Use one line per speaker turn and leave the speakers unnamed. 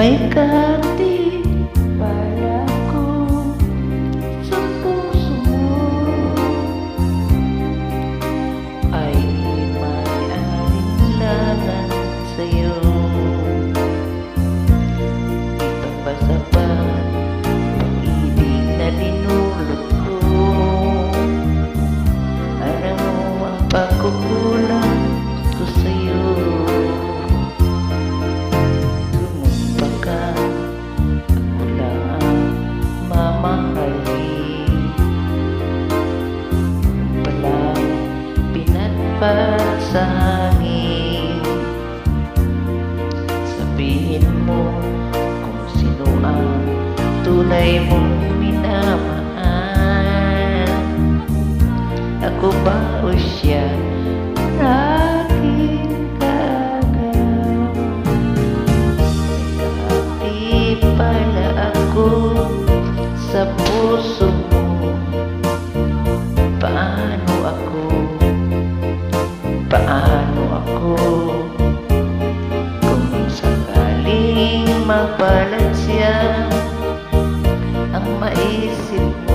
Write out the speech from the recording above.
mấy baikkan diri dapat sa hangin. Sabihin mo kung sino ang tunay mong minamahal. Ako ba o siya mapalad Ang maisip mo